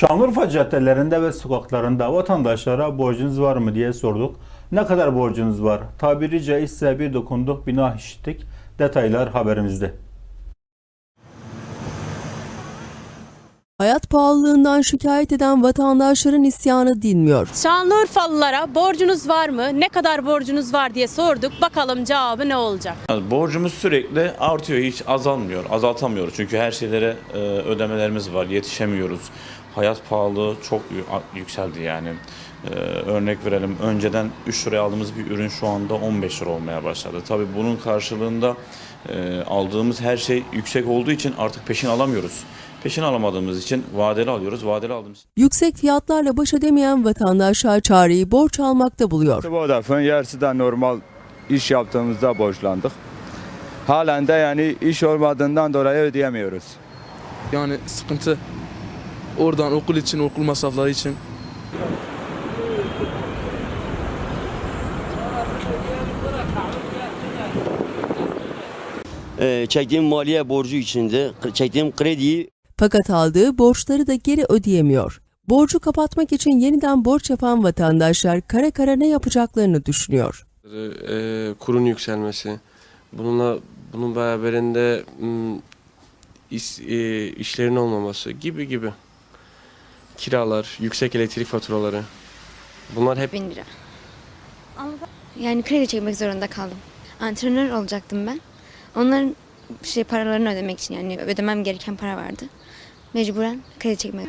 Şanlıurfa caddelerinde ve sokaklarında vatandaşlara borcunuz var mı diye sorduk. Ne kadar borcunuz var? Tabiri caizse bir dokunduk bina işittik. Detaylar haberimizde. Hayat pahalılığından şikayet eden vatandaşların isyanı dinmiyor. Şanlıurfalılara borcunuz var mı? Ne kadar borcunuz var diye sorduk. Bakalım cevabı ne olacak? Yani Borcumuz sürekli artıyor, hiç azalmıyor, azaltamıyoruz. Çünkü her şeylere e, ödemelerimiz var, yetişemiyoruz. Hayat pahalılığı çok yü- yükseldi yani. E, örnek verelim, önceden 3 liraya aldığımız bir ürün şu anda 15 lira olmaya başladı. Tabii bunun karşılığında e, aldığımız her şey yüksek olduğu için artık peşin alamıyoruz. Peşin alamadığımız için vadeli alıyoruz. Vadeli aldığımız Yüksek fiyatlarla baş edemeyen vatandaşlar çareyi borç almakta buluyor. Vodafone yarısı da normal iş yaptığımızda borçlandık. Halen de yani iş olmadığından dolayı ödeyemiyoruz. Yani sıkıntı oradan okul için, okul masrafları için. Ee, çektiğim maliye borcu içinde çektiğim krediyi Fakat aldığı borçları da geri ödeyemiyor. Borcu kapatmak için yeniden borç yapan vatandaşlar kara kara ne yapacaklarını düşünüyor. e, kurun yükselmesi. Bununla bunun beraberinde iş, e, işlerin olmaması gibi gibi. Kiralar, yüksek elektrik faturaları. Bunlar hep 1000 lira. Yani kredi çekmek zorunda kaldım. Antrenör olacaktım ben. Onların şey paralarını ödemek için yani ödemem gereken para vardı. Mecburen kredi çekmek.